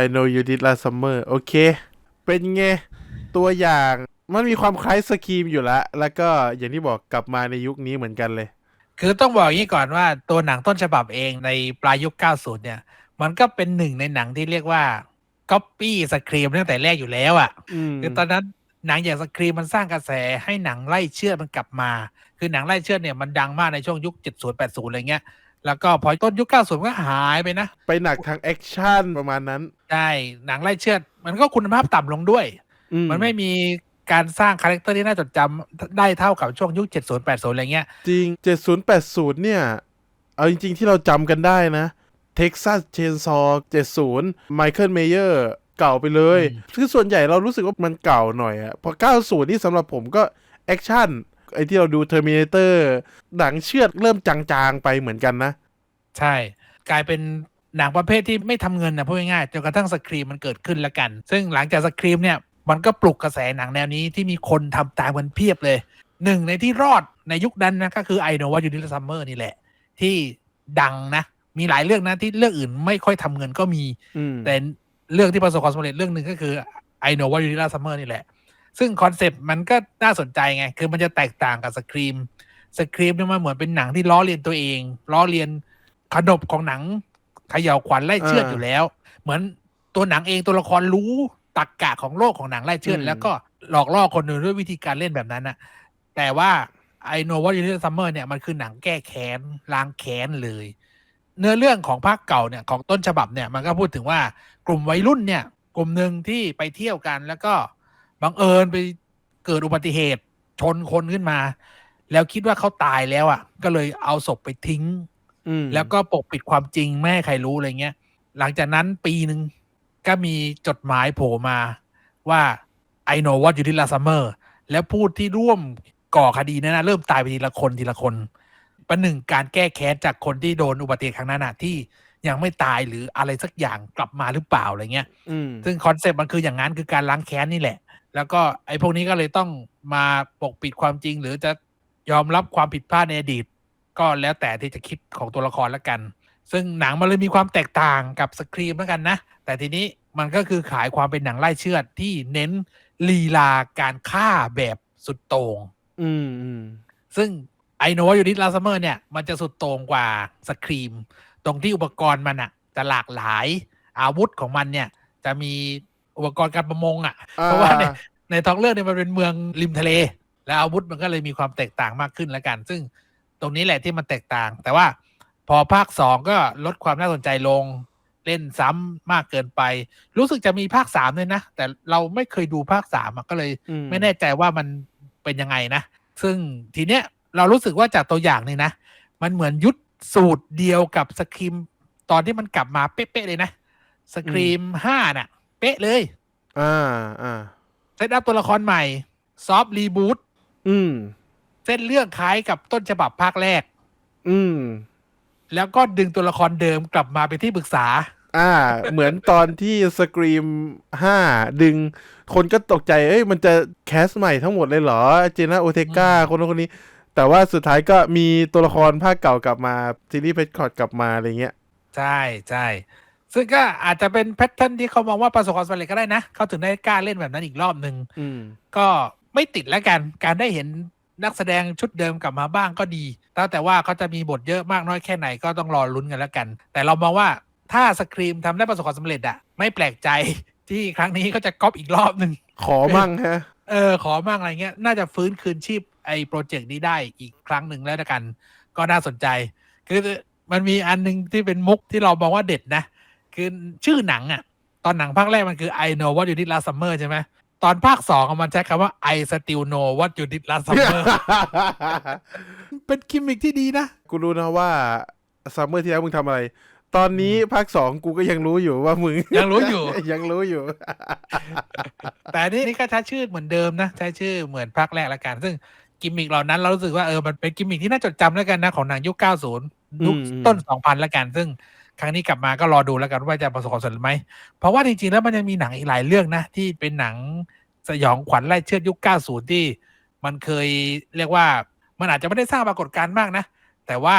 I know you did last summer โอเค เป็นไง ตัวอย่างมันมีความคล้ายสครีมอยู่แล้วแล้วก็อย่างที่บอกกลับมาในยุคนี้เหมือนกันเลย คือต้องบอกอย่างนี้ก่อนว่าตัวหนังต้นฉบับเองในปลายยุค 90 เนี่ย มันก็เป็นหนึ่งในหนังที่เรียกว่าก๊อปปี้สครีมตั้งแต่แรกอยู่แล้วอะ่ะอืมคือตอนนั้นหนังอย่างสครีมมันสร้างกระแสให้หนังไล่เชือดมันกลับมา คือหนังไล่เชือดเนี่ยมันดังมากในช่วงยุค 70 80 อะไรเงี้ย แล้วก็พอต้นยุค 90มันก็หายไปนะ ไปหนักทางแอคชั่นประมาณนั้น ใช่หนังไล่เชือด มันก็คุณภาพต่ำลงด้วยอืมันไม่มีการสร้างคาแรคเตอร์ที่น่าจดจำได้เท่ากับช่วงยุค 70 80 อะไรเงี้ย จริง 7080 เนี่ย เอาจริง ๆ ที่เราจำกันได้นะ Texas Chainsaw 70 Michael Mayer เก่าไปเลยอืมคือส่วนใหญ่เรารู้สึกว่ามันเก่าหน่อยอะพอ 90 นี่สำหรับผมก็ แอคชั่น ไอ้ที่เราดู Terminator หนังเชือดเริ่มจาง ๆ ไปเหมือนกันนะ ใช่ กลายเป็น หนังประเภทที่ไม่ทำเงินนะพูดง่ายๆจนกระทั่งสครีมมันเกิดขึ้นแล้วกัน ซึ่งหลังจากสครีมเนี่ยมันก็ปลุกกระแสหนังแนวนี้ที่มีคนทำตามกันเพียบเลยหนึ่งในที่รอดในยุคนั้นนะก็คือไอโนว a ยูนิลซัมเมอร์นี่แหละ ที่ดังนะ มีหลายเรื่องนะที่เรื่องอื่นไม่ค่อยทำเงินก็มีอืมแต่เรื่องที่ประสบความสำเร็จเรื่องหนึ่งก็คือ I know what you did last summer นี่แหละ ซึ่งคอนเซปต์มันก็น่าสนใจไง คือมันจะแตกต่างกับสครีมสครีมเนี่ยมันเหมือนเป็นหนังที่ล้อเลียนตัวเองล้อเลียนขนบของหนัง เขย่าวขวัญไล่เชือดอ่าอยู่แล้ว เหมือนตัวหนังเองตัวละครรู้ตักกะของโลกของหนังไล่เชือดอืมแล้วก็หลอกล่อคนอื่นด้วยวิธีการเล่นแบบนั้นนะแต่ว่า I know what you did last summer เนี่ยมันคือหนังแก้แค้นล้างแค้นเลย เนื้อเรื่องของภาคเก่าเนี่ยของต้นฉบับเนี่ยมันก็พูดถึงว่ากลุ่มวัยรุ่นเนี่ย กลุ่มหนึ่งที่ไปเที่ยวกัน แล้วก็บังเอิญไปเกิดอุบัติเหตุชนคนขึ้นมา แล้วคิดว่าเขาตายแล้วอะ ก็เลยเอาศพไปทิ้งอืม แล้วก็ปกปิดความจริงไม่ให้ใครรู้อะไรเงี้ย หลังจากนั้นปีหนึ่งก็มีจดหมายโผล่มาว่า I know what you did last summer แล้วพูดที่ร่วมก่อคดีนั้นนะเริ่มตายไปทีละคนทีละคนประหนึ่งการแก้แค้นจากคนที่โดนอุบัติเหตุครั้งนั้นนะที่ยังไม่ตายหรืออะไรสักอย่างกลับมาหรือเปล่าอะไรเงี้ยอืมซึ่งคอนเซปต์มันคืออย่างนั้นคือการล้างแค้นนี่แหละ แล้วก็ไอ้พวกนี้ก็เลยต้องมาปกปิดความจริง หรือจะยอมรับความผิดพลาดในอดีต ก็แล้วแต่ที่จะคิดของตัวละครแล้วกัน ซึ่งหนังมันเลยมีความแตกต่างกับสครีมแล้วกันนะ แต่ทีนี้มันก็คือขายความเป็นหนังไล่เชือดที่เน้นลีลาการฆ่าแบบสุดโต่งอืมอืมซึ่งไอโนว่ายูนิตลาซัมเมอร์เนี่ย มันจะสุดโต่งกว่าสครีม ตรงที่อุปกรณ์มันอะจะหลากหลายอาวุธของมันเนี่ย จะมีอุปกรณ์การประมงอะอ่เพราะว่าในในท้องเรื่องเนี่ยมันเป็นเมืองริมทะเล แล้วอาวุธมันก็เลยมีความแตกต่างมากขึ้นแล้วกัน ซึ่ง ตรงนี้แหละที่มันแตกต่าง แต่ว่าพอภาคสองก็ลดความน่าสนใจลงเล่นซ้ำมากเกินไป รู้สึกจะมีภาคสามเลยนะ แต่เราไม่เคยดูภาคสามอะก็เลยอืไม่แน่ใจว่ามันเป็นยังไงนะ ซึ่งทีเนี้ยเรารู้สึกว่าจากตัวอย่างนี่นะ มันเหมือนยุดสูตรเดียวกับสครีมตอนที่มันกลับมาเป๊ะๆเลยนะสครีมห้าน่ะ เป๊ะเลยอ่าอ่าเซตอัพตัวละครใหม่ ซอฟต์รีบูตอืม เส้นเรื่องคล้ายกับต้นฉบับภาคแรก อืม แล้วก็ดึงตัวละครเดิมกลับมาเป็นที่ปรึกษา อ่า เหมือนตอนที่สกรีมห้าดึง คนก็ตกใจ เอ้ย มันจะแคสใหม่ทั้งหมดเลยเหรอ เจน่าโอเทกาอืมคนนู้นคนนี้ แต่ว่าสุดท้ายก็มีตัวละครภาคเก่ากลับมาซีรีส์เพชรคอร์ดกลับมาอะไรเงี้ย ใช่ใช่ซึ่งก็อาจจะเป็นแพทเทิร์นที่เขามองว่าประสบความสำเร็จก็ได้นะ เขาถึงได้กล้าเล่นแบบนั้นอีกรอบหนึ่งอืมก็ไม่ติดแล้วกัน การได้เห็น นักแสดงชุดเดิมกลับมาบ้างก็ดีแต่แต่ว่าเขาจะมีบทเยอะมากน้อยแค่ไหนก็ต้องรอลุ้นกันแล้วกัน แต่เรามองว่าถ้าสครีมทำได้ประสบความสำเร็จอะไม่แปลกใจที่ครั้งนี้ก็จะก๊อปอีกรอบหนึ่งขอมั่งฮะเออขอมั่งอะไรเงี้ย น่าจะฟื้นคืนชีพไอ้โปรเจกต์นี้ได้อีกครั้งหนึ่งแล้วละกัน ก็น่าสนใจ คือมันมีอันหนึงที่เป็นมุกที่เรามองว่าเด็ดนะ คือชื่อหนังอะตอนหนังภาคแรกมันคือ I know what you did last summer ใช่ไหม ตอนภาคสองอะมันใช้คำว่า I still know what you did last summer เป็นกิมมิกที่ดีนะ กูรู้นะว่าซัมเมอร์ที่แล้วมึงทำอะไร ตอนนี้ภาคสองกูก็ยังรู้อยู่ว่ามึง ยังรู้อยู่ ยังรู้อยู่ แต่อันนี่นี่ก็ใช้ชื่อเหมือนเดิมนะ ใช้ชื่อเหมือนภาคแรกละกัน ซึ่งกิมมิกเหล่านั้นเรารู้สึกว่าเออมันเป็นกิมมิกที่น่าจดจำแล้วกันนะของหนังยุค 90ยุคอืมต้น 2000ละกัน ซึ่ง ครั้งนี้กลับมาก็รอดูแล้วกันว่าจะประสบความสำเร็จไหม เพราะว่าจริงๆแล้วมันยังมีหนังอีกหลายเรื่องนะ ที่เป็นหนังสยองขวัญไล่เชือดยุค 90 ที่ มันเคยเรียกว่ามันอาจจะไม่ได้สร้างปรากฏการณ์มากนะ แต่ว่า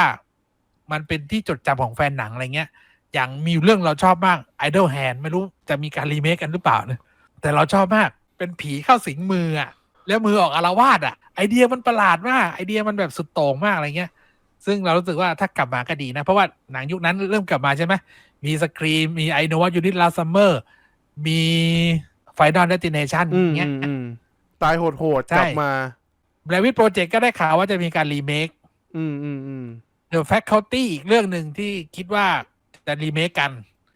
มันเป็นที่จดจำของแฟนหนังอะไรเงี้ย อย่างมีเรื่องเราชอบมาก Idle Hand ไม่รู้จะมีการรีเมคกันหรือเปล่านะแต่เราชอบมากเป็นผีเข้าสิงมืออะแล้วมือออกอารวาสอะไอเดียมันประหลาดมากไอเดียมันแบบสุดโต่งมากอะไรเงี้ย ซึ่งเรารู้สึกว่าถ้ากลับมาก็ดีนะ เพราะว่าหนังยุคนั้นเริ่มกลับมาใช่ไหมมีสกรีมมีไอโนว u ยูนิตลาซัมเมอร์มีไฟนอลเดติเนชันอืมเงี้ยอืมอืมตายโหดๆใช่กลับมาแบลวิดโปรเจกต์ก็ได้ข่าวว่าจะมีการรีเมคอืมอืมอืม The Faculty อีกเรื่องหนึ่งที่คิดว่าจะรีเมคกัน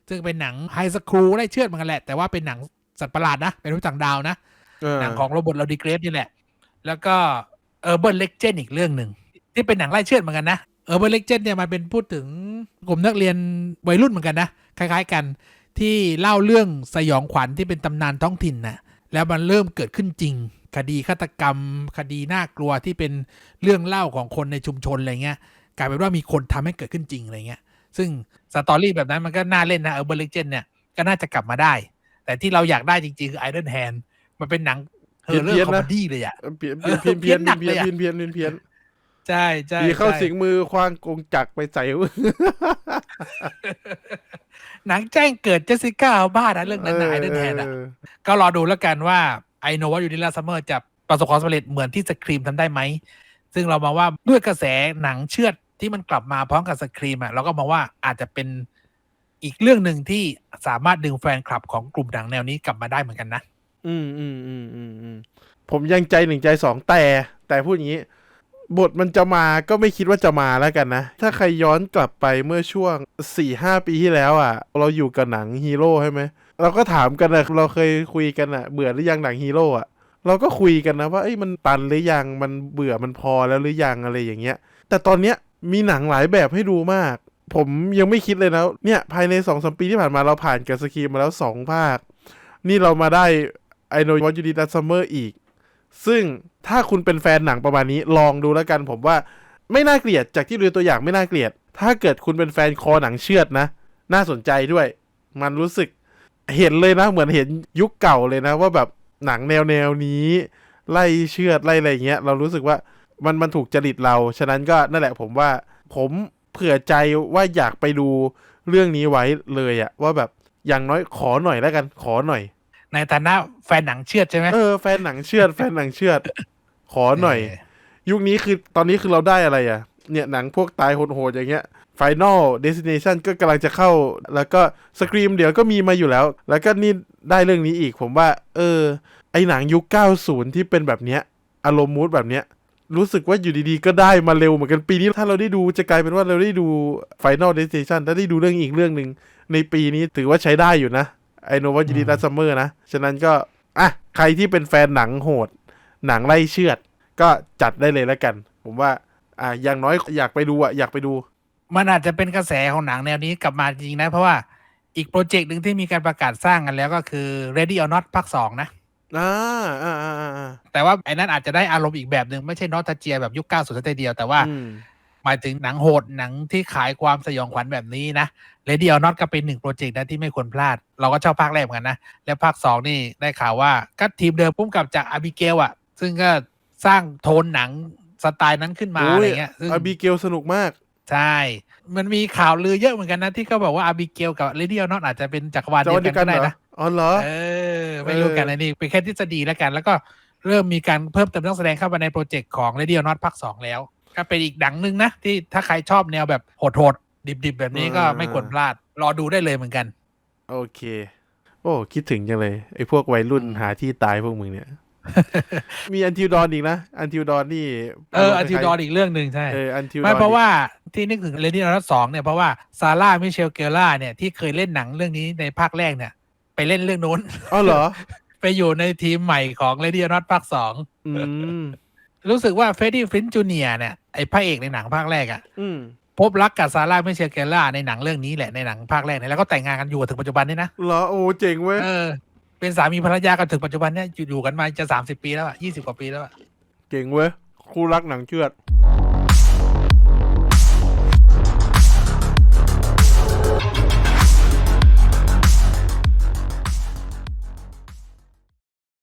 ซึ่งเป็นหนังไฮสคูลได้เชื่อดเหมือนกันแหละ แต่ว่าเป็นหนังสัตว์ประหลาดนะ เป็นรูปต่างดาวนะเออหนังของโรบอทลาดิเกรสนี่แหละ แล้วก็ Urban Legend อีกเรื่องหนึ่ง ที่เป็นหนังไล่เชือดเหมือนกันนะ Urban Legend เนี่ยมันเป็นพูดถึงกลุ่มนักเรียนวัยรุ่นเหมือนกันนะคล้าย ๆกันที่เล่าเรื่องสยองขวัญที่เป็นตำนานท้องถิ่นนะแล้วมันเริ่มเกิดขึ้นจริง คดีฆาตกรรม คดีน่ากลัวที่เป็นเรื่องเล่าของคนในชุมชนอะไรเงี้ยกลายเป็นว่ามีคนทำให้เกิดขึ้นจริงอะไรเงี้ยซึ่งสตอรี่แบบนั้นมันก็น่าเล่นนะ Urban Legend เนี่ยก็น่าจะกลับมาได้ แต่ที่เราอยากได้จริงๆคือ Iron Hand มันเป็นหนังเฮอร์เรอร์คอมเมดี้เลยอะเออเพี้ยนเพี้ยนเพี้ยนเพี้ยนหนักเพี้เลยยนอะเพี้ยน ใช่ใช่มีเข้าใช่สิงมือคว้างกงจักรไปใส่ หนังแจ้งเกิดเจสสิก้าบ้านะเรื่องนั้นนะไอเดนแฮนอะเออก็รอดูแล้วกันว่าไอโนว่ายูนิลาซัมเมอร์จะประสบความสำเร็จเหมือนที่สครีมทำได้ไหม ซึ่งเรามาว่าด้วยกระแสหนังเชือดที่มันกลับมาพร้อมกับสครีมอะเราก็มองว่าอาจจะเป็นอีกเรื่องหนึ่งที่สามารถดึงแฟนคลับของกลุ่มหนังแนวนี้กลับมาได้เหมือนกันนะ อืมอืมอืมอืมอืมผมยังใจหนึ่งใจสองแต่แต่พูดอย่างนี้ บทมันจะมาก็ไม่คิดว่าจะมาแล้วกันนะ ถ้าใครย้อนกลับไปเมื่อช่วงสี่ห้าปีที่แล้วอะ เราอยู่กับหนังฮีโร่ใช่ไหมเราก็ถามกันนะเราเคยคุยกันอะ เบื่อหรือยังหนังฮีโร่อะเราก็คุยกันนะว่าเอ้ยมันตันหรือยังมันเบื่อมันพอแล้วหรือยังอะไรอย่างเงี้ย แต่ตอนเนี้ยมีหนังหลายแบบให้ดูมาก ผมยังไม่คิดเลยนะเนี่ยภายในสองสมปีที่ผ่านมาเราผ่านกับสกีมาแล้วสองภาค นี่เรามาได้ I know what you did last summer อีก ซึ่งถ้าคุณเป็นแฟนหนังประมาณนี้ลองดูแล้วกันผมว่าไม่น่าเกลียดจากที่ดูตัวอย่างไม่น่าเกลียด ถ้าเกิดคุณเป็นแฟนคอหนังเชือดนะ น่าสนใจด้วย มันรู้สึกเห็นเลยนะ เหมือนเห็นยุคเก่าเลยนะ ว่าแบบหนังแนวแนวนี้ ไล่เชือดไล่อะไรเงี้ย เรารู้สึกว่ามันมันถูกจริตเรา ฉะนั้นก็นั่นแหละผมว่าผมเผื่อใจว่าอยากไปดูเรื่องนี้ไว้เลยอะว่าแบบอย่างน้อยขอหน่อยแล้วกัน ขอหน่อย ในฐานะแฟนหนังเชือดใช่ไหมเออแฟนหนังเชือดแฟนหนังเชือด ขอหน่อยเยุคนี้คือตอนนี้คือเราได้อะไรอะ เนี่ยหนังพวกตายโหดๆอย่างเงี้ย Final Destination ก็กำลังจะเข้า แล้วก็สกรีมเดี๋ยวก็มีมาอยู่แล้ว แล้วก็นี่ได้เรื่องนี้อีกผมว่า เออ ไอหนังยุค 90 ที่เป็นแบบเนี้ย อารมณ์มูดแบบเนี้ย รู้สึกว่าอยู่ดีๆ ก็ได้มาเร็วเหมือนกันปีนี้ ถ้าเราได้ดูจะกลายเป็นว่าเราได้ดู Final Destination ถ้าได้ดูเรื่องอีกเรื่องหนึ่งในปีนี้ถือว่าใช้ได้อยู่นะ ไอโนวาจิดีอืมลัสซัมเมอร์นะ ฉะนั้นก็ อะ ใครที่เป็นแฟนหนังโหด หนังไล่เชือด ก็จัดได้เลยแล้วกัน ผมว่า อะอย่างน้อยอยากไปดูอะ อยากไปดู มันอาจจะเป็นกระแสของหนังแนวนี้กลับมาจริงๆนะ เพราะว่าอีกโปรเจกต์หนึ่งที่มีการประกาศสร้างกันแล้วก็คือ Ready or Not ภาคสองนะอ่าอ่าอ่าอ่าอ่าแต่ว่าไอ้นั้นอาจจะได้อารมณ์อีกแบบหนึ่งไม่ใช่นอตเจียแบบยุคเก้าสุดท้ายเดียวแต่ว่าอืม หมายถึงหนังโหดหนังที่ขายความสยองขวัญแบบนี้นะ Ready or Not ก็เป็นหนึ่งโปรเจกต์นะที่ไม่ควรพลาด เราก็ชอบภาคแรกเหมือนกันนะ และภาคสองนี่ได้ข่าวว่าก็ทีมเดิมพุ่มกับจากอาบิเกลอะ ซึ่งก็สร้างโทนหนังสไตล์นั้นขึ้นมาอะไรเงี้ยซึ่งอาบีเกลสนุกมากใช่ มันมีข่าวลือเยอะเหมือนกันนะที่เขาบอกว่าอาบิเกลกับเรดี้อนอตอาจจะเป็นจักรวาลจะเดียวันวเดีกัยวนกันก็เหได้รอนะอ๋อเหรอเออไม่รู้กันเออนะนี่เป็นแค่ทฤษฎีแล้วกัน แล้วก็เริ่มมีการเพิ่มเติมนักแสดงเข้ามาในโปรเจกต์ของเรดี้อนอตภาคสองแล้ว ก็เป็นอีกดังหนึ่งนะที่ถ้าใครชอบแนวแบบโหดๆดิบๆ แบบนี้ก็ไม่ควรพลาด รอดูได้เลยเหมือนกัน โอเค โอ้คิดถึงจังเลยไอ้พวกวัยรุ่นอืมหาที่ตายพวกมึงเนี่ย มีอันทิวดอนอีกนะ อันทิวดอนนี่เอออันทิวดอนอีกเรื่องหนึ่งใช่เอออันทิวดอนไม่เพราะว่าที่นึกถึงเรดี้อนอตสองเนี่ยเพราะว่าซาร่ามิเชลเกล่าเนี่ยที่เคยเล่นหนังเรื่องนี้ในภาคแรกเนี่ย ไปเล่นเรื่องนู้นอ๋อเหรอ ไปอยู่ในทีมใหม่ของ Lady or Not ภาคสองอืม รู้สึกว่าเฟรดดี้ฟรินจูเนียเนี่ยไอพระเอกในหนังภาคแรกอะอืมพบรักกับซาร่าไม่เชลเกล่าในหนังเรื่องนี้แหละในหนังภาคแรกเนี่ยแล้วก็แต่งงานกันอยู่ถึงปัจจุบันนี่นะเหรอโอ้เจ๋งเว้ยเออเป็นสามีภรรยากันถึงปัจจุบันเนี่ยอยู่อยู่กันมาจะสามสิบปีแล้วอะยี่สิบกว่าปีแล้วอะเก่งเว้ยคู่รักหนังเชือด